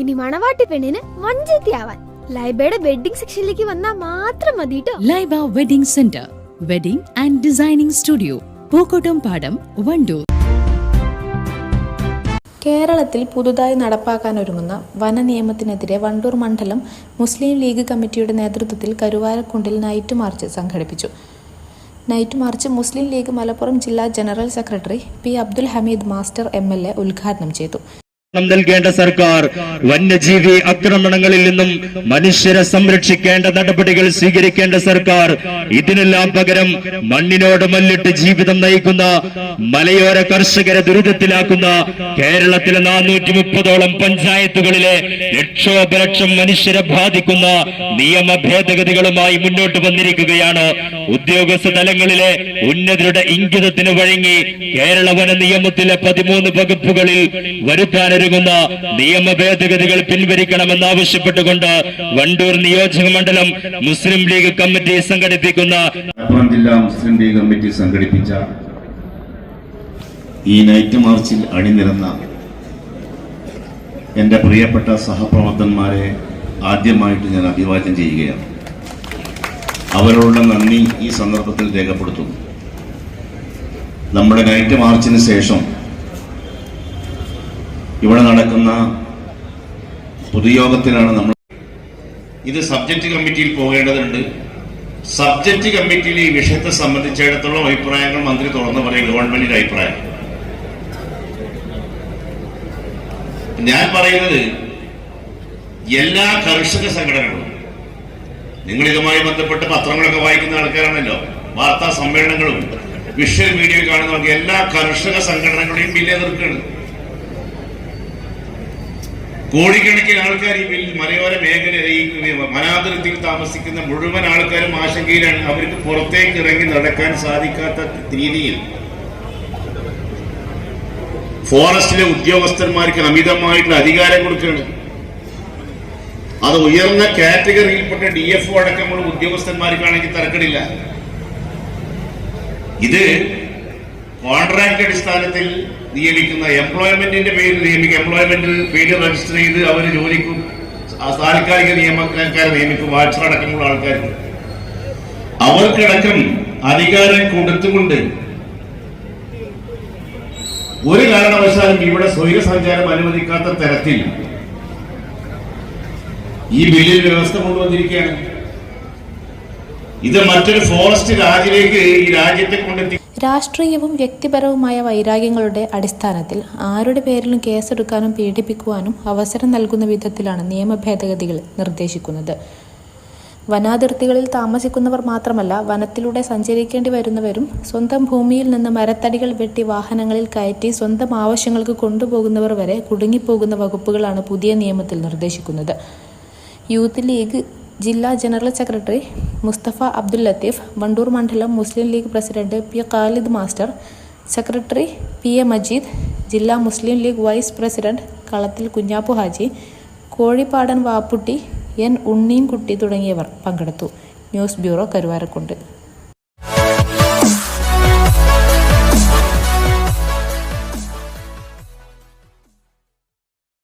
ഇനി മണവാട്ടി പെണ്ണിന് വഞ്ചത്തിയാവാൻ ലൈബയുടെ വെഡിങ് സെക്ഷനിലേക്ക് വന്നാൽ മാത്രം മതി ട്ടോ. Laiba wedding center wedding and designing studio Pookkottumpadam Wandoor. കേരളത്തിൽ പുതുതായി നടപ്പാക്കാനൊരുങ്ങുന്ന വന നിയമത്തിനെതിരെ വണ്ടൂർ മണ്ഡലം മുസ്ലിം ലീഗ് കമ്മിറ്റിയുടെ നേതൃത്വത്തിൽ കരുവാരക്കുണ്ടിൽ നൈറ്റ് മാർച്ച് സംഘടിപ്പിച്ചു. Night march Muslim league Malappuram ജില്ലാ general secretary P Abdul Hameed master M L A ഉദ്ഘാടനം ചെയ്തു. നൽകേണ്ട സർക്കാർ വന്യജീവി ആക്രമണങ്ങളിൽ നിന്നും മനുഷ്യരെ സംരക്ഷിക്കേണ്ട നടപടികൾ സ്വീകരിക്കേണ്ട സർക്കാർ ഇതിനെല്ലാം പകരം മണ്ണിനോട് മല്ലിട്ട് ജീവിതം നയിക്കുന്ന മലയോര കർഷകരെ ദുരിതത്തിലാക്കുന്ന കേരളത്തിലെ നാനൂറ്റി മുപ്പതോളം പഞ്ചായത്തുകളിലെ ലക്ഷോപലക്ഷം മനുഷ്യരെ ബാധിക്കുന്ന നിയമ ഭേദഗതികളുമായി മുന്നോട്ട് വന്നിരിക്കുകയാണ് ഉദ്യോഗസ്ഥ തലങ്ങളിലെ ഉന്നതരുടെ ഇംഗിതത്തിന് വഴങ്ങി കേരള വന നിയമത്തിലെ പതിമൂന്ന് വകുപ്പുകളിൽ വരുത്താനൊരുങ്ങുന്ന നിയമ ഭേദഗതികൾ പിൻവലിക്കണമെന്നാവശ്യപ്പെട്ടുകൊണ്ട് വണ്ടൂർ നിയോജക മണ്ഡലം മുസ്ലിം ലീഗ് കമ്മിറ്റി സംഘടിപ്പിക്കുന്ന മുസ്ലിം ലീഗ് കമ്മിറ്റി സംഘടിപ്പിച്ച ഈ നൈറ്റ് മാർച്ചിൽ അണിനിരന്ന എന്റെ പ്രിയപ്പെട്ട സഹപ്രവർത്തകന്മാരെ ആദ്യമായിട്ട് ഞാൻ അഭിവാദ്യം ചെയ്യുകയാണ്. അവരോടുള്ള നന്ദി ഈ സന്ദർഭത്തിൽ രേഖപ്പെടുത്തുന്നു. നമ്മുടെ നൈറ്റ് മാർച്ചിന് ശേഷം ഇവിടെ നടക്കുന്ന പൊതുയോഗത്തിലാണ് നമ്മൾ ഇത് സബ്ജക്റ്റ് കമ്മിറ്റിയിൽ പോകേണ്ടതുണ്ട്. സബ്ജക്റ്റ് കമ്മിറ്റിയിൽ ഈ വിഷയത്തെ സംബന്ധിച്ചിടത്തോളം അഭിപ്രായങ്ങൾ മന്ത്രി തുറന്നു പറയും ഗവൺമെന്റിന്റെ അഭിപ്രായം. ഞാൻ പറയുന്നത് എല്ലാ കർഷക സംഘടനകളും നിങ്ങൾ ബന്ധപ്പെട്ട് പത്രങ്ങളൊക്കെ വായിക്കുന്ന ആൾക്കാരാണല്ലോ. വാർത്താ സമ്മേളനങ്ങളും വിഷ്വൽ മീഡിയ കാണുന്ന എല്ലാ കർഷക സംഘടനകളുടെയും ബില്ല് എതിർക്കുകയാണ് കോടിക്കണക്കിന് ആൾക്കാർ ഈ ബില്ല് മലയോര മേഖല വനാതിർത്തിയിൽ താമസിക്കുന്ന മുഴുവൻ ആൾക്കാരും ആശങ്കയിലാണ്. അവർക്ക് പുറത്തേക്ക് ഇറങ്ങി നടക്കാൻ സാധിക്കാത്ത രീതിയിൽ. ഫോറസ്റ്റിലെ ഉദ്യോഗസ്ഥന്മാർക്ക് അമിതമായിട്ടുള്ള അധികാരം കൊടുക്കുകയാണ്. അത് ഉയർന്ന കാറ്റഗറിയിൽപ്പെട്ട ഡി എഫ് ഒ അടക്കമുള്ള ഉദ്യോഗസ്ഥന്മാർക്കാണെങ്കിൽ തരക്കടില്ല. ഇത് കോൺട്രാക്ട് അടിസ്ഥാനത്തിൽ നിയമിക്കുന്ന എംപ്ലോയ്മെന്റിന്റെ പേരിൽ നിയമിക്കും എംപ്ലോയ്മെന്റ് പേര് രജിസ്റ്റർ ചെയ്ത് അവർ ജോലിക്കും താൽക്കാലിക നിയമക്കാരെ നിയമിക്കും. വാട്സർ അടക്കമുള്ള ആൾക്കാർക്ക്. അവർക്കടക്കം അധികാരം കൊടുത്തുകൊണ്ട് ഒരു കാരണവശാലും ഇവിടെ സ്വൈര സഞ്ചാരം അനുവദിക്കാത്ത തരത്തിൽ ഈ ബില്ലിൽ വ്യവസ്ഥ കൊണ്ടുവന്നിരിക്കുകയാണ്. ഇത് മറ്റൊരു ഫോറസ്റ്റ് രാജിലേക്ക് ഈ രാജ്യത്തെ കൊണ്ടെത്തി രാഷ്ട്രീയവും വ്യക്തിപരവുമായ വൈരാഗ്യങ്ങളുടെ അടിസ്ഥാനത്തിൽ ആരുടെ പേരിലും കേസെടുക്കാനും പീഡിപ്പിക്കുവാനും അവസരം നൽകുന്ന വിധത്തിലാണ് നിയമ ഭേദഗതികൾ നിർദ്ദേശിക്കുന്നത്. വനാതിർത്തികളിൽ താമസിക്കുന്നവർ മാത്രമല്ല വനത്തിലൂടെ സഞ്ചരിക്കേണ്ടി വരുന്നവരും സ്വന്തം ഭൂമിയിൽ നിന്ന് മരത്തടികൾ വെട്ടി വാഹനങ്ങളിൽ കയറ്റി സ്വന്തം ആവശ്യങ്ങൾക്ക് കൊണ്ടുപോകുന്നവർ വരെ കുടുങ്ങിപ്പോകുന്ന വകുപ്പുകളാണ് പുതിയ നിയമത്തിൽ നിർദ്ദേശിക്കുന്നത്. യൂത്ത് ലീഗ് ജില്ലാ ജനറൽ സെക്രട്ടറി മുസ്തഫ അബ്ദുൽ ലത്തീഫ് വണ്ടൂർ മണ്ഡലം Muslim league president P Khalid master secretary P A Majeed ജില്ലാ Muslim league vice president Kalathil Kunhappu Haji Kozhippadan Vapputty N Unneenkutty തുടങ്ങിയവർ പങ്കെടുത്തു. News bureau Karuvarakundu.